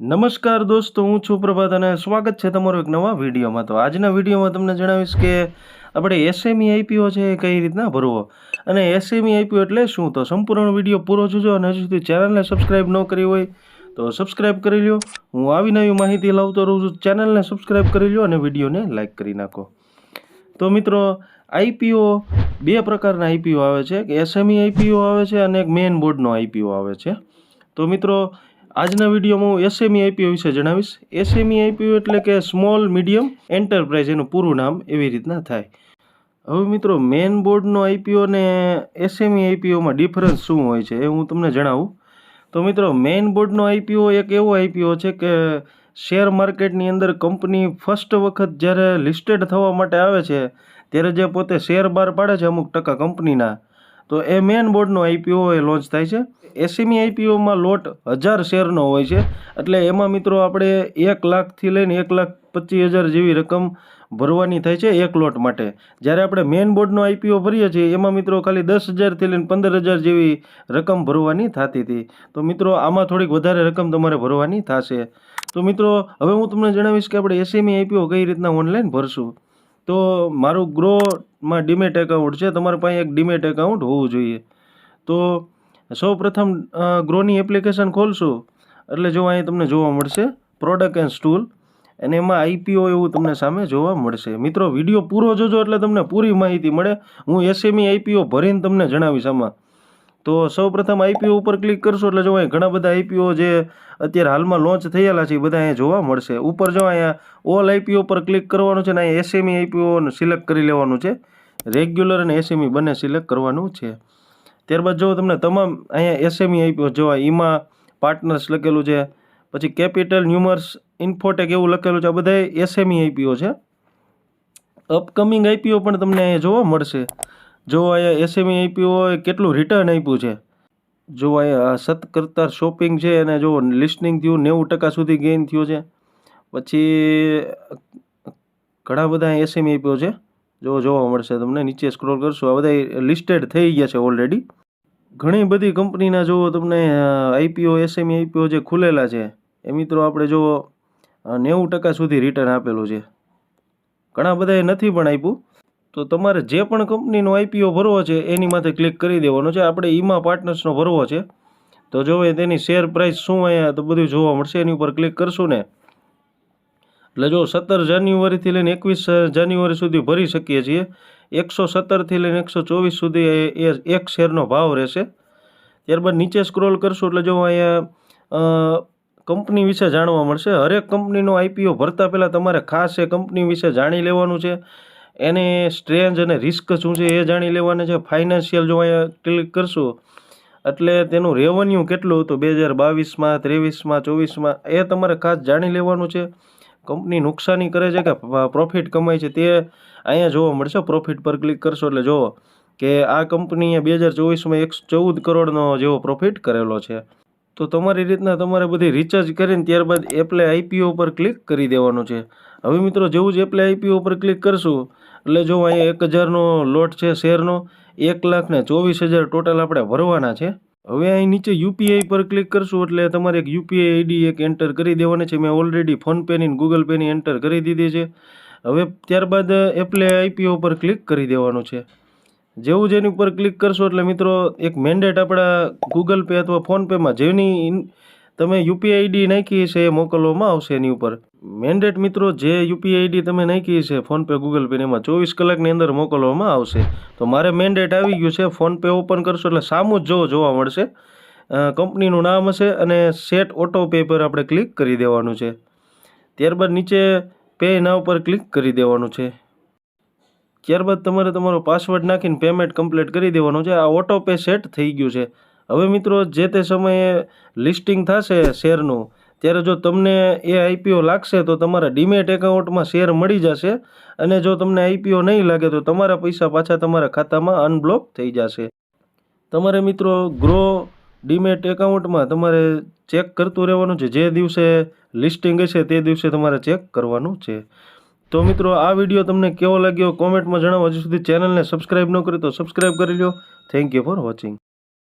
નમસ્કાર દોસ્તો, હું છું પ્રભાત અને સ્વાગત છે તમારો એક નવા વિડીયોમાં. તો આજના વિડીયોમાં તમને જણાવીશ કે આપણે એસએમઈ આઈપીઓ છે એ કઈ રીતના ભરવો? અને એસએમઈ આઈપીઓ એટલે શું? તો સંપૂર્ણ વીડિયો પૂરો જોજો અને હજુ સુધી ચેનલને સબસ્ક્રાઈબ ન કરી હોય તો સબસ્ક્રાઈબ કરી લ્યો. હું આવી નવી માહિતી લાવતો રહું છું. ચેનલને સબસ્ક્રાઈબ કરી લો અને વિડીયોને લાઇક કરી નાખો. તો મિત્રો આઈપીઓ બે પ્રકારના આઈપીઓ આવે છે. એક એસએમઈ આઈપીઓ આવે છે અને એક મેઇન બોર્ડનો આઈપીઓ આવે છે. તો મિત્રો આજના વિડીયોમાં હું એસએમઈ આઈપીઓ વિશે જણાવીશ. એસએમઈ આઈપીઓ એટલે કે સ્મોલ મીડિયમ એન્ટરપ્રાઇઝ એનું પૂરું નામ એવી રીતના થાય. હવે મિત્રો મેન બોર્ડનો આઈપીઓ ને એસએમઈ આઈપીઓમાં ડિફરન્સ શું હોય છે એ હું તમને જણાવું. તો મિત્રો મેઇન બોર્ડનો આઈપીઓ એક એવો આઈપીઓ છે કે શેર માર્કેટની અંદર કંપની ફર્સ્ટ વખત જ્યારે લિસ્ટેડ થવા માટે આવે છે, ત્યારે જે પોતે શેર બહાર પાડે છે અમુક ટકા કંપનીના તો એ મેઇન બોર્ડનો આઈપીઓ એ લોન્ચ થાય છે. એસીમી આઈપીઓમાં લોટ હજાર શેરનો હોય છે. એટલે એમાં મિત્રો આપણે એક લાખથી લઈને એક લાખ પચીસ હજાર જેવી રકમ ભરવાની થાય છે એક લોટ માટે. જ્યારે આપણે મેઇન બોર્ડનો આઈપીઓ ભરીએ છીએ, એમાં મિત્રો ખાલી દસ હજારથી લઈને પંદર હજાર જેવી રકમ ભરવાની થતી હતી. તો મિત્રો આમાં થોડીક વધારે રકમ તમારે ભરવાની થશે. તો મિત્રો, હવે હું તમને જણાવીશ કે આપણે એસીમી આઈપીઓ કઈ રીતના ઓનલાઈન ભરશું. તો મારું ગ્રોમાં ડીમેટ એકાઉન્ટ છે, તમારી પાસે એક ડીમેટ એકાઉન્ટ હોવું જોઈએ. તો સૌ પ્રથમ ગ્રોની એપ્લિકેશન ખોલશું. એટલે જો અહીં તમને જોવા મળશે પ્રોડક્ટ એન્ડ સ્ટૂલ અને એમાં આઈપીઓ એવું તમને સામે જોવા મળશે. મિત્રો, વીડિયો પૂરો જોજો એટલે તમને પૂરી માહિતી મળે. હું એસએમઈ આઈપીઓ ભરીને તમને જણાવીશ આમાં. તો સૌ પ્રથમ આઈપીઓ ઉપર ક્લિક કરશો એટલે જો અહીં ઘણા બધા આઈપીઓ જે અત્યારે હાલમાં લોન્ચ થયેલા છે એ બધા અહીંયા જોવા મળશે. ઉપર જો અહીંયા ઓલ આઈપીઓ પર ક્લિક કરવાનું છે અને અહીંયા એસએમઈ આઈપીઓને સિલેક્ટ કરી લેવાનું છે. રેગ્યુલર અને એસએમઈ બંને સિલેક્ટ કરવાનું છે. ત્યારબાદ જો તમને તમામ અહીંયા એસએમઈ આઈપીઓ જોવા એમાં પાર્ટનર્સ લખેલું છે, પછી કેપિટલ ન્યુમર્સ ઇન્ફોટેક એવું લખેલું છે, આ બધા એસએમઈ આઈપીઓ છે. અપકમિંગ આઈપીઓ પણ તમને અહીંયા જોવા મળશે. જો અહીંયા એસએમઈ આઈપીઓ કેટલું રિટર્ન આપ્યું છે? જો અહીંયા સતકર્તા શોપિંગ છે અને જો લિસ્નિંગ થયું, નેવું ટકા સુધી ગેઇન થયો છે. પછી ઘણા બધા એસએમઈ આપ્યો છે. જો જોવા મળશે તમને, નીચે સ્ક્રોલ કરશો, આ બધા લિસ્ટેડ થઈ ગયા છે ઓલરેડી ઘણી બધી કંપનીના જો તમને આઈપીઓ એસએમઈ આઈપીઓ જે ખુલેલા છે, એ મિત્રો આપણે જો નેવું ટકા સુધી રિટર્ન આપેલું છે. ઘણા બધાએ નથી પણ આપ્યું. તો તમારે જે પણ કંપનીનો આઈપીઓ ભરવો છે, એની માથે ક્લિક કરી દેવાનો છે. આપણે ઈમા પાર્ટનર્સનો ભરવો છે. તો જો તેની શેર પ્રાઇસ શું અહીંયા તો બધું જોવા મળશે. એની ઉપર ક્લિક કરશું ને. એટલે જો સત્તર જાન્યુઆરીથી લઈને એકવીસ જાન્યુઆરી સુધી ભરી શકીએ છીએ. એકસો સત્તરથી લઈને એકસો ચોવીસ સુધી એ એક શેરનો ભાવ રહેશે. ત્યારબાદ નીચે સ્ક્રોલ કરશું એટલે જો અહીંયા કંપની વિશે જાણવા મળશે. હરેક કંપનીનો આઈપીઓ ભરતા પહેલાં તમારે ખાસ એ કંપની વિશે જાણી લેવાનું છે. એને સ્ટ્રેન્જ અને રિસ્ક શું છે એ જાણી લેવાના છે. ફાઇનાન્શિયલ જો અહીંયા ક્લિક કરશું, એટલે તેનું રેવન્યુ કેટલું હતું? બે હજાર બાવીસમાં, ત્રેવીસમાં, ચોવીસમાં, એ તમારે ખાસ જાણી લેવાનું છે. કંપની નુકસાની કરે છે કે પ્રોફિટ કમાય છે તે અહીંયા જોવા મળશે. પ્રોફિટ પર ક્લિક કરશો એટલે જુઓ કે આ કંપનીએ બે હજાર ચોવીસમાં એકસો ચૌદ કરોડનો જેવો પ્રોફિટ કરેલો છે. તો તમારી રીતના તમારે બધી રિચાર્જ કરીને ત્યારબાદ એપ્લાય આઈપીઓ પર ક્લિક કરી દેવાનું છે. હવે મિત્રો જેવું જ એપ્લાય આઈપીઓ પર ક્લિક કરશું, એટલે જો અહીંયા એક હજારનો લોટ છે શેરનો, એક લાખ ને ચોવીસ હજાર ટોટલ આપણે ભરવાના છે. હવે અહીં નીચે યુપીઆઈ પર ક્લિક કરશું, એટલે તમારે એક યુપીઆઈ આઈડી એક એન્ટર કરી દેવાની છે. મેં ઓલરેડી ફોનપેની ગૂગલ પેની એન્ટર કરી દીધી છે. હવે ત્યારબાદ એપ્લાય આઈપીઓ પર ક્લિક કરી દેવાનું છે. જેવું જેની ઉપર ક્લિક કરશો એટલે મિત્રો, એક મેન્ડેટ આપણા ગૂગલ પે અથવા ફોનપેમાં જેની તમે યુપીઆઈ આઈડી નાખી છે એ મોકલવામાં આવશે એની ઉપર. મેન્ડેટ મિત્રો, જે યુપીઆઈ આઈડી તમે નાખી છે ફોનપે ગૂગલ પે એમાં ચોવીસ કલાકની અંદર મોકલવામાં આવશે. તો મારે મેન્ડેટ આવી ગયું છે ફોનપે ઓપન કરશો એટલે સામું જ જો જોવા મળશે. કંપનીનું નામ હશે અને સેટ ઓટો પે પર આપણે ક્લિક કરી દેવાનું છે. ત્યારબાદ નીચે પે ના ઉપર ક્લિક કરી દેવાનું છે. ત્યારબાદ તમારે તમારો પાસવર્ડ નાખીને પેમેન્ટ કમ્પ્લીટ કરી દેવાનું છે. આ ઓટો પે સેટ થઈ ગયું છે. હવે મિત્રો, જે તે સમયે લિસ્ટિંગ થશે શેરનું, ત્યારે જો તમને એ આઈપીઓ લાગશે, તો તમારા ડીમેટ એકાઉન્ટમાં શેર મળી જશે અને જો તમને આઈપીઓ નહીં લાગે, તો તમારા પૈસા પાછા તમારા ખાતામાં અનબ્લોક થઈ જશે. તમારે મિત્રો ગ્રો ડીમેટ એકાઉન્ટમાં તમારે ચેક કરતું રહેવાનું છે. જે દિવસે લિસ્ટિંગ હશે, તે દિવસે તમારે ચેક કરવાનું છે. તો મિત્રો, આ વીડિયો તમને કેવો લાગ્યો? કોમેન્ટમાં જણાવો. હજુ સુધી ચેનલને સબસ્ક્રાઈબ ન કરી તો સબસ્ક્રાઈબ કરી લો થેન્ક યુ ફોર વોચિંગ